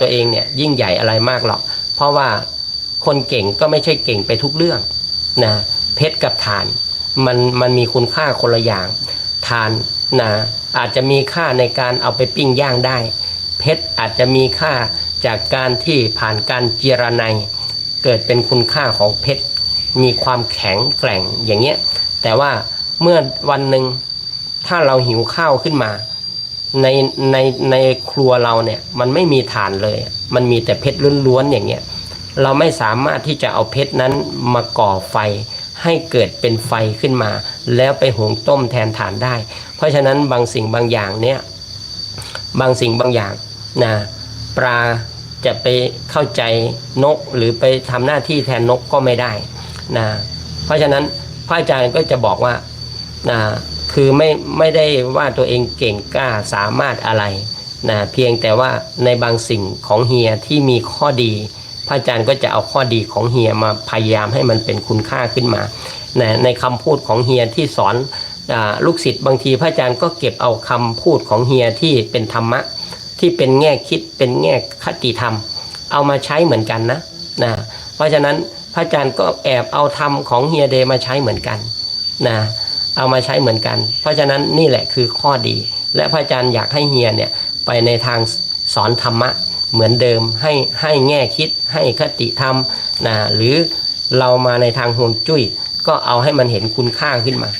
ตัวเองเนี่ยยิ่งใหญ่อะไรมากหรอก เพราะว่าคนเก่งก็ไม่ใช่เก่งไปทุกเรื่องนะเพชรกับฐานมันมันมีคุณค่าคนละอย่างฐานนะอาจจะมีค่าในการเอาไปปิ้งย่างได้ เพชรอาจจะมีค่าจากการที่ผ่านการเจรไนยเกิดเป็นคุณค่าของเพชรมีความแข็งแกร่งอย่างเงี้ยแต่ว่าเมื่อวันหนึ่งถ้าเราหิวข้าวขึ้นมา ในในในครัวเราเนี่ยมันไม่มีถ่านเลย มันมีแต่เพชรล้วนๆอย่างเงี้ยเราไม่สามารถที่จะเอาเพชรนั้นมาก่อไฟ ให้เกิดเป็นไฟขึ้นมา แล้วไปหุงต้มแทนถ่านได้ เพราะฉะนั้นบางสิ่งบางอย่างเนี่ยบางสิ่งบางอย่างนะปลาจะไปเข้าใจนกหรือไปทำหน้าที่แทนนกก็ไม่ได้นะเพราะฉะนั้นพระอาจารย์ก็จะบอกว่านะ คือไม่ไม่ได้ว่าตัวเองเก่งกล้าสามารถอะไรนะเพียงแต่ว่าในบางสิ่งของเฮียที่มีข้อดีพระอาจารย์ก็จะเอาข้อดีของเฮียมาพยายามให้มันเป็นคุณค่าขึ้นมานะในคำพูดของเฮียที่สอนลูกศิษย์บางทีพระอาจารย์ก็เก็บเอาคำพูดของเฮียที่เป็นธรรมะ ที่เป็นแง่คิดเป็นแง่คติธรรม เอามาใช้เหมือนกันนะนะเพราะฉะนั้นพระอาจารย์ก็แอบเอาธรรมของเฮียเดมาใช้เหมือนกันนะ เอามาใช้เหมือนกัน เพราะฉะนั้นนี่แหละคือข้อดี และพระอาจารย์อยากให้เฮียเนี่ยไปในทางสอนธรรมะเหมือนเดิมให้ให้แง่คิดให้คติธรรมนะหรือเรามาในทางฮวงจุ้ย ก็เอาให้มันเห็นคุณค่าขึ้นมา